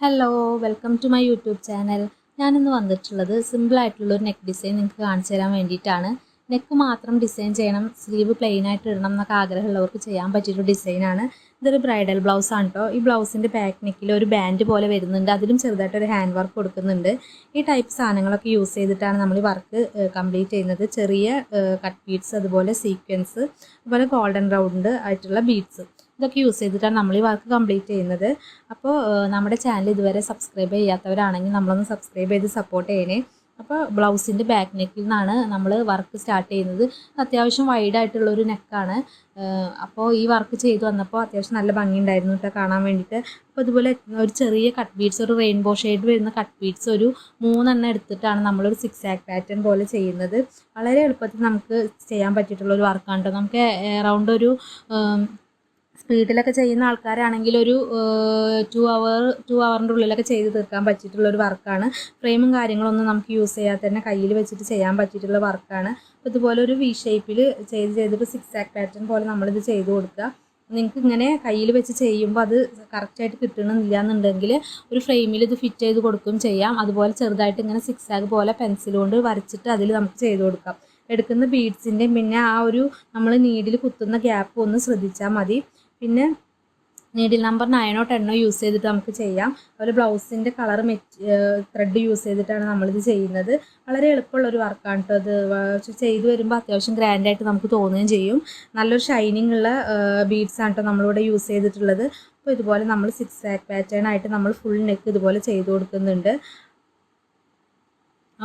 Hello welcome to my YouTube channel ഞാനിന്ന് വന്നിട്ടുള്ളത് സിമ്പിളായിട്ടുള്ള ഒരു നെക്ക് ഡിസൈൻ നിങ്ങൾക്ക് കാണിച്ചു തരാൻ വേണ്ടിയിട്ടാണ്. നെക്ക് മാത്രം ഡിസൈൻ ചെയ്യണം സ്ലീവ് പ്ലെയിൻ ആയിട്ട് ഇടണം എന്നൊക്കെ ആഗ്രഹമുള്ളവർക്ക് ചെയ്യാൻ പറ്റിയൊരു ഡിസൈനാണ് ഇതൊരു ബ്രൈഡൽ ബ്ലൗസ് ആണ് കേട്ടോ ഈ ബ്ലൗസിന്റെ ബാക്ക് നെക്കിൽ ഒരു ബാൻഡ് പോലെ വരുന്നുണ്ട്. അതിലും ചെറുതായിട്ട് ഒരു ഹാൻഡ് വർക്ക് കൊടുക്കുന്നുണ്ട്. ഈ ടൈപ്പ് സാധനങ്ങളൊക്കെ യൂസ് ചെയ്തിട്ടാണ് നമ്മൾ ഈ വർക്ക് കംപ്ലീറ്റ് ചെയ്യുന്നത്. ചെറിയ കട്ട് ബീഡ്സ് അതുപോലെ സീക്വൻസ് അതുപോലെ ഗോൾഡൻ റൗണ്ട് ആയിട്ടുള്ള ബീഡ്സ് ഇതൊക്കെ യൂസ് ചെയ്തിട്ടാണ് നമ്മൾ ഈ വർക്ക് കംപ്ലീറ്റ് ചെയ്യുന്നത്. അപ്പോൾ നമ്മുടെ ചാനൽ ഇതുവരെ സബ്സ്ക്രൈബ് ചെയ്യാത്തവരാണെങ്കിൽ നമ്മളൊന്ന് സബ്സ്ക്രൈബ് ചെയ്ത് സപ്പോർട്ട് ചെയ്യണേ. അപ്പോൾ ബ്ലൗസിന്റെ ബാക്ക് നെക്കിൽ നിന്നാണ് നമ്മൾ വർക്ക് സ്റ്റാർട്ട് ചെയ്യുന്നത്. അത്യാവശ്യം വൈഡ് ആയിട്ടുള്ള ഒരു നെക്കാണ് അപ്പോൾ ഈ വർക്ക് ചെയ്തു വന്നപ്പോൾ അത്യാവശ്യം നല്ല ഭംഗിയുണ്ടായിരുന്നു കേട്ടോ കാണാൻ വേണ്ടിയിട്ട്. അപ്പോൾ ഇതുപോലെ ഒരു ചെറിയ കട്ട് ബീഡ്സ് ഒരു റെയിൻബോ ഷെയ്ഡ് വരുന്ന കട്ട് ബീഡ്സ് ഒരു മൂന്നെണ്ണം എടുത്തിട്ടാണ് നമ്മളൊരു സിക്സ് ആക്ക് പാറ്റേൺ പോലെ ചെയ്യുന്നത്. വളരെ എളുപ്പത്തിൽ നമുക്ക് ചെയ്യാൻ പറ്റിയിട്ടുള്ള ഒരു വർക്കാണ് കേട്ടോ. നമുക്ക് എറൗണ്ട് ഒരു സ്പീഡിലൊക്കെ ചെയ്യുന്ന ആൾക്കാരാണെങ്കിൽ ഒരു ടു അവർ ടു അവറിന്റെ ഉള്ളിലൊക്കെ ചെയ്ത് തീർക്കാൻ പറ്റിയിട്ടുള്ള ഒരു വർക്കാണ്. ഫ്രെയിമും കാര്യങ്ങളൊന്നും നമുക്ക് യൂസ് ചെയ്യാതെ തന്നെ കയ്യിൽ വെച്ചിട്ട് ചെയ്യാൻ പറ്റിയിട്ടുള്ള വർക്കാണ്. അപ്പോൾ ഇതുപോലെ ഒരു വി ഷേപ്പിൽ ചെയ്ത് ചെയ്തിട്ട് സിക്സ് ആക്ക് പാറ്റേൺ പോലെ നമ്മളിത് ചെയ്ത് കൊടുക്കുക. നിങ്ങൾക്ക് ഇങ്ങനെ കയ്യിൽ വെച്ച് ചെയ്യുമ്പോൾ അത് കറക്റ്റായിട്ട് കിട്ടണമെന്നില്ല എന്നുണ്ടെങ്കിൽ ഒരു ഫ്രെയിമിൽ ഇത് ഫിറ്റ് ചെയ്ത് കൊടുക്കുകയും ചെയ്യാം. അതുപോലെ ചെറുതായിട്ട് ഇങ്ങനെ സിക്സ് ആക്ക് പോലെ പെൻസിൽ കൊണ്ട് വരച്ചിട്ട് അതിൽ നമുക്ക് ചെയ്ത് കൊടുക്കാം. എടുക്കുന്ന ബീഡ്സിന്റെയും പിന്നെ ആ ഒരു നമ്മൾ നീഡിൽ കുത്തുന്ന ഗ്യാപ്പ് ഒന്ന് ശ്രദ്ധിച്ചാൽ മതി. പിന്നെ നീഡിൽ നമ്പർ നയനോ ടെന്നോ യൂസ് ചെയ്തിട്ട് നമുക്ക് ചെയ്യാം. അതുപോലെ ബ്ലൗസിന്റെ കളർ മെറ്റ് ത്രെഡ് യൂസ് ചെയ്തിട്ടാണ് നമ്മളിത് ചെയ്യുന്നത്. വളരെ എളുപ്പമുള്ള ഒരു വർക്കാണ് കേട്ടോ ഇത്. ചെയ്തു വരുമ്പോൾ അത്യാവശ്യം ഗ്രാൻഡായിട്ട് നമുക്ക് തോന്നുകയും ചെയ്യും. നല്ലൊരു ഷൈനിങ് ഉള്ള ബീഡ്സ് ആണ് കേട്ടോ നമ്മളിവിടെ യൂസ് ചെയ്തിട്ടുള്ളത്. അപ്പോൾ ഇതുപോലെ നമ്മൾ സിക്സ് ആക്ക് പാറ്റേൺ ആയിട്ട് നമ്മൾ ഫുൾ നെക്ക് ഇതുപോലെ ചെയ്ത് കൊടുക്കുന്നുണ്ട്.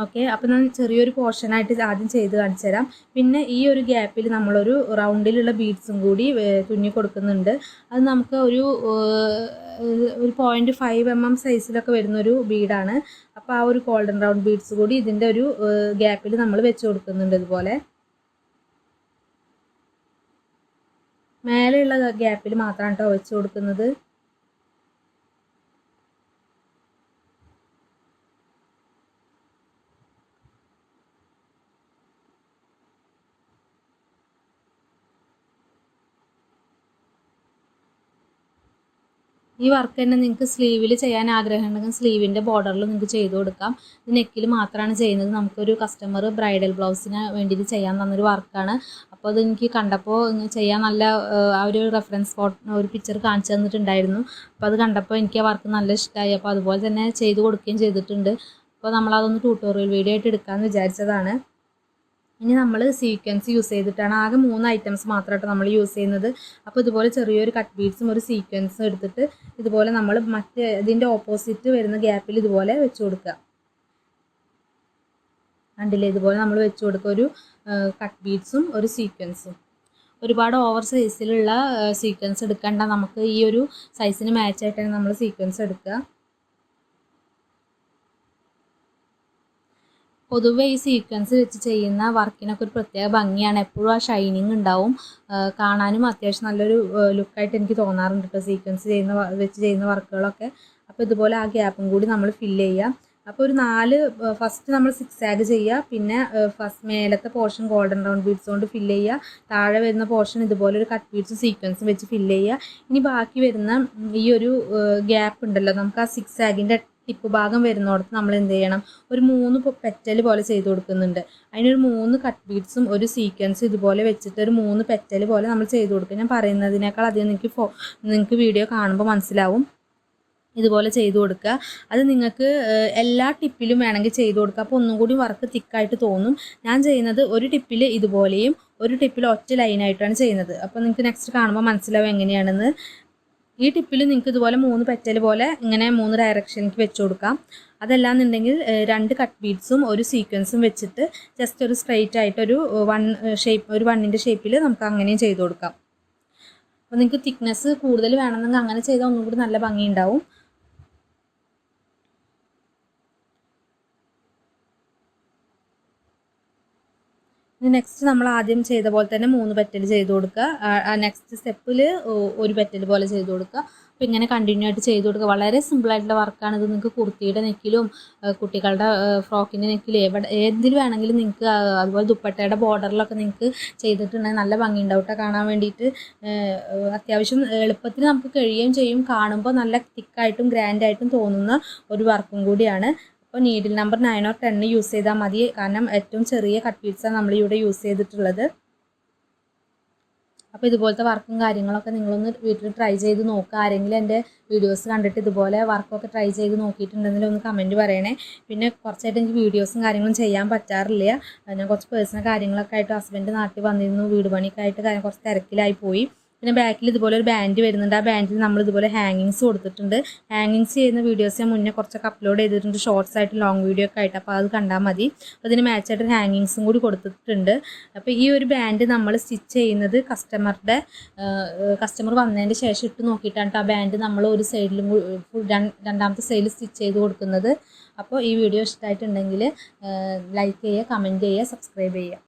ഓക്കെ അപ്പോൾ ഞാൻ ചെറിയൊരു പോർഷനായിട്ട് ആദ്യം ചെയ്ത് കാണിച്ചു തരാം. പിന്നെ ഈ ഒരു ഗ്യാപ്പിൽ നമ്മളൊരു റൗണ്ടിലുള്ള ബീഡ്സും കൂടി തുന്നി കൊടുക്കുന്നുണ്ട്. അത് നമുക്ക് ഒരു ഒരു പോയിന്റ് ഫൈവ് എം എം സൈസിലൊക്കെ വരുന്നൊരു ബീഡാണ് അപ്പോൾ ആ ഒരു ഗോൾഡൻ റൗണ്ട് ബീഡ്സ് കൂടി ഇതിന്റെ ഒരു ഗ്യാപ്പിൽ നമ്മൾ വെച്ച് കൊടുക്കുന്നുണ്ട് ഇതുപോലെ. മേലെയുള്ള ഗ്യാപ്പിൽ മാത്രമാണ് കേട്ടോ വെച്ച് കൊടുക്കുന്നത്. ഈ വർക്ക് തന്നെ നിങ്ങൾക്ക് സ്ലീവിൽ ചെയ്യാൻ ആഗ്രഹമുണ്ടെങ്കിൽ സ്ലീവിന്റെ ബോർഡറിൽ നിങ്ങൾക്ക് ചെയ്ത് കൊടുക്കാം. ഇത് നെക്കിൽ മാത്രമാണ് ചെയ്യുന്നത്. നമുക്കൊരു കസ്റ്റമർ ബ്രൈഡൽ ബ്ലൗസിന് വേണ്ടിയിട്ട് ചെയ്യാൻ തന്നൊരു വർക്കാണ് അപ്പോൾ അത് എനിക്ക് കണ്ടപ്പോൾ ചെയ്യാൻ നല്ല ആ ഒരു റെഫറൻസ് ഫോട്ടോ ഒരു പിക്ചർ കാണിച്ചു തന്നിട്ടുണ്ടായിരുന്നു. അപ്പോൾ അത് കണ്ടപ്പോൾ എനിക്ക് ആ വർക്ക് നല്ല ഇഷ്ടമായി. അപ്പോൾ അതുപോലെ തന്നെ ചെയ്ത് കൊടുക്കുകയും ചെയ്തിട്ടുണ്ട്. അപ്പോൾ നമ്മളതൊന്ന് ട്യൂട്ടോറിയൽ വീഡിയോ ആയിട്ട് എടുക്കാമെന്ന് വിചാരിച്ചതാണ്. ഇനി നമ്മൾ സീക്വൻസ് യൂസ് ചെയ്തിട്ടാണ് ആകെ മൂന്ന് ഐറ്റംസ് മാത്രമായിട്ട് നമ്മൾ യൂസ് ചെയ്യുന്നത്. അപ്പോൾ ഇതുപോലെ ചെറിയൊരു കട്ട് ബീഡ്സും ഒരു സീക്വൻസും എടുത്തിട്ട് ഇതുപോലെ നമ്മൾ മറ്റ് ഇതിന്റെ ഓപ്പോസിറ്റ് വരുന്ന ഗ്യാപ്പിൽ ഇതുപോലെ വെച്ച് കൊടുക്കുക കണ്ടില്ലേ? ഇതുപോലെ നമ്മൾ വെച്ച് കൊടുക്കുക ഒരു കട്ട് ബീഡ്സും ഒരു സീക്വൻസും ഒരുപാട് ഓവർ സൈസിലുള്ള സീക്വൻസ് എടുക്കേണ്ട. നമുക്ക് ഈ ഒരു സൈസിന് മാച്ചായിട്ടാണ് നമ്മൾ സീക്വൻസ് എടുക്കുക പൊതുവെ ഈ സീക്വൻസ് വെച്ച് ചെയ്യുന്ന വർക്കിനൊക്കെ ഒരു പ്രത്യേക ഭംഗിയാണ്. എപ്പോഴും ആ ഷൈനിങ് ഉണ്ടാവും. കാണാനും അത്യാവശ്യം നല്ലൊരു ലുക്കായിട്ട് എനിക്ക് തോന്നാറുണ്ട് കേട്ടോ സീക്വൻസ് ചെയ്യുന്ന വെച്ച് ചെയ്യുന്ന വർക്കുകളൊക്കെ. അപ്പോൾ ഇതുപോലെ ആ ഗ്യാപ്പും കൂടി നമ്മൾ ഫില്ല് ചെയ്യുക അപ്പോൾ ഒരു നാല് ഫസ്റ്റ് നമ്മൾ സിക്സ് ആഗ് ചെയ്യുക. പിന്നെ ഫസ്റ്റ് മേലത്തെ പോർഷൻ ഗോൾഡൻ റൗണ്ട് ബീഡ്സ് കൊണ്ട് ഫില്ല് ചെയ്യുക. താഴെ വരുന്ന പോർഷൻ ഇതുപോലെ ഒരു കട്ട് ബീഡ്സും സീക്വൻസും വെച്ച് ഫില്ല് ചെയ്യുക. ഇനി ബാക്കി വരുന്ന ഈ ഒരു ഗ്യാപ്പ് ഉണ്ടല്ലോ. നമുക്ക് ആ സിക്സ് ആഗിന്റെ ടിപ്പ് ഭാഗം വരുന്നിടത്ത് നമ്മൾ എന്ത് ചെയ്യണം ഒരു മൂന്ന് പെറ്റൽ പോലെ ചെയ്ത് കൊടുക്കുന്നുണ്ട്. അതിനൊരു മൂന്ന് കട്ട് ബീഡ്സും ഒരു സീക്വൻസ് ഇതുപോലെ വെച്ചിട്ട് ഒരു മൂന്ന് പെറ്റൽ പോലെ നമ്മൾ ചെയ്ത് കൊടുക്കും. ഞാൻ പറയുന്നതിനേക്കാൾ അധികം നിങ്ങൾക്ക് ഫോ നിങ്ങൾക്ക് വീഡിയോ കാണുമ്പോൾ മനസ്സിലാവും. ഇതുപോലെ ചെയ്ത് കൊടുക്കുക. അത് നിങ്ങൾക്ക് എല്ലാ ടിപ്പിലും വേണമെങ്കിൽ ചെയ്ത് കൊടുക്കുക. അപ്പോൾ ഒന്നും കൂടി വർക്ക് തിക്കായിട്ട് തോന്നും. ഞാൻ ചെയ്യുന്നത് ഒരു ടിപ്പിൽ ഇതുപോലെയും ഒരു ടിപ്പിൽ ഒറ്റ ലൈനായിട്ടാണ് ചെയ്യുന്നത്. അപ്പോൾ നിങ്ങൾക്ക് നെക്സ്റ്റ് കാണുമ്പോൾ മനസ്സിലാവും എങ്ങനെയാണെന്ന്. ഈ ടിപ്പിൽ നിങ്ങൾക്ക് ഇതുപോലെ മൂന്ന് പെറ്റൽ പോലെ ഇങ്ങനെ മൂന്ന് ഡയറക്ഷനിലേക്ക് വെച്ച് കൊടുക്കാം. അതല്ലാന്നുണ്ടെങ്കിൽ രണ്ട് കട്ട് ബീഡ്സും ഒരു സീക്വൻസും വെച്ചിട്ട് ജസ്റ്റ് ഒരു സ്ട്രെയിറ്റ് ആയിട്ട് ഒരു വൺ ഷേപ്പ് ഒരു വണ്ണിന്റെ ഷേപ്പിൽ നമുക്ക് അങ്ങനെയും ചെയ്ത് കൊടുക്കാം. അപ്പോൾ നിങ്ങൾക്ക് തിക്നെസ് കൂടുതൽ വേണമെന്നെങ്കിൽ അങ്ങനെ ചെയ്താൽ ഒന്നും കൂടി നല്ല ഭംഗി ഉണ്ടാവും നെക്സ്റ്റ് നമ്മൾ ആദ്യം ചെയ്ത പോലെ തന്നെ മൂന്ന് പെറ്റൽ ചെയ്ത് കൊടുക്കുക. നെക്സ്റ്റ് സ്റ്റെപ്പിൽ ഒരു പെറ്റൽ പോലെ ചെയ്ത് കൊടുക്കുക. അപ്പോൾ ഇങ്ങനെ കണ്ടിന്യൂ ആയിട്ട് ചെയ്ത് കൊടുക്കുക. വളരെ സിമ്പിളായിട്ടുള്ള വർക്കാണ് ഇത് നിങ്ങൾക്ക് കുർത്തിയുടെ നെക്കിലും കുട്ടികളുടെ ഫ്രോക്കിന്റെ നെക്കിലും എവിടെ ഏതിൽ വേണമെങ്കിലും നിങ്ങൾക്ക് അതുപോലെ ദുപ്പട്ടയുടെ ബോർഡറിലൊക്കെ നിങ്ങൾക്ക് ചെയ്തിട്ടുണ്ടെങ്കിൽ നല്ല ഭംഗിയുണ്ടാവും കേട്ടോ. കാണാൻ വേണ്ടിയിട്ട് അത്യാവശ്യം എളുപ്പത്തിൽ നമുക്ക് കഴിയുകയും ചെയ്യും. കാണുമ്പോൾ നല്ല തിക്കായിട്ടും ഗ്രാൻഡായിട്ടും തോന്നുന്ന ഒരു വർക്കും കൂടിയാണ്. അപ്പോൾ needle number nine or ten use ചെയ്താൽ മതി. കാരണം ഏറ്റവും ചെറിയ കട്ട് പീസാണ് നമ്മൾ ഇവിടെ യൂസ് ചെയ്തിട്ടുള്ളത്. അപ്പോൾ ഇതുപോലത്തെ വർക്കും കാര്യങ്ങളൊക്കെ നിങ്ങളൊന്ന് വീട്ടിൽ ട്രൈ ചെയ്ത് നോക്കുക. ആരെങ്കിലും എന്റെ വീഡിയോസ് കണ്ടിട്ട് ഇതുപോലെ വർക്കൊക്കെ ട്രൈ ചെയ്ത് നോക്കിയിട്ടുണ്ടെങ്കിൽ ഒന്ന് കമന്റ് പറയണേ. പിന്നെ കുറച്ചായിട്ട് എനിക്ക് വീഡിയോസും കാര്യങ്ങളും ചെയ്യാൻ പറ്റാറില്ല. ഞാൻ കുറച്ച് പേഴ്സണൽ കാര്യങ്ങളൊക്കെ ആയിട്ട് ഹസ്ബൻഡ് നാട്ടിൽ വന്നിരുന്നു. വീട് പണിയൊക്കെ ആയിട്ട് കുറച്ച് തിരക്കിലായി പോയി. പിന്നെ ബാക്കിൽ ഇതുപോലെ ഒരു ബാൻഡ് വരുന്നുണ്ട്. ആ ബാൻഡിൽ നമ്മൾ ഇതുപോലെ ഹാങ്ങിങ്സ് കൊടുത്തിട്ടുണ്ട്. ഹാങ്ങിങ്സ് ചെയ്യുന്ന വീഡിയോസ് ഞാൻ മുന്നേ കുറച്ചൊക്കെ അപ്ലോഡ് ചെയ്തിട്ടുണ്ട്. ഷോർട്സ് ആയിട്ട് ലോങ് വീഡിയോ ഒക്കെ ആയിട്ട്. അപ്പോൾ അത് കണ്ടാൽ മതി. ഇതിന് മാച്ചായിട്ട് ഹാങ്ങിങ്സും കൂടി കൊടുത്തിട്ടുണ്ട്. അപ്പോൾ ഈ ഒരു ബാൻഡ് നമ്മൾ സ്റ്റിച്ച് ചെയ്യുന്നത് കസ്റ്റമറുടെ കസ്റ്റമർ വന്നതിന് ശേഷം ഇട്ട് നോക്കിയിട്ടാണ് ട്ടോ ആ ബാൻഡ് നമ്മൾ ഒരു സൈഡിലും രണ്ടാമത്തെ സൈഡിൽ സ്റ്റിച്ച് ചെയ്ത് കൊടുക്കുന്നത്. അപ്പോൾ ഈ വീഡിയോ ഇഷ്ടമായിട്ടുണ്ടെങ്കിൽ ലൈക്ക് ചെയ്യുക കമന്റ് ചെയ്യുക സബ്സ്ക്രൈബ് ചെയ്യുക.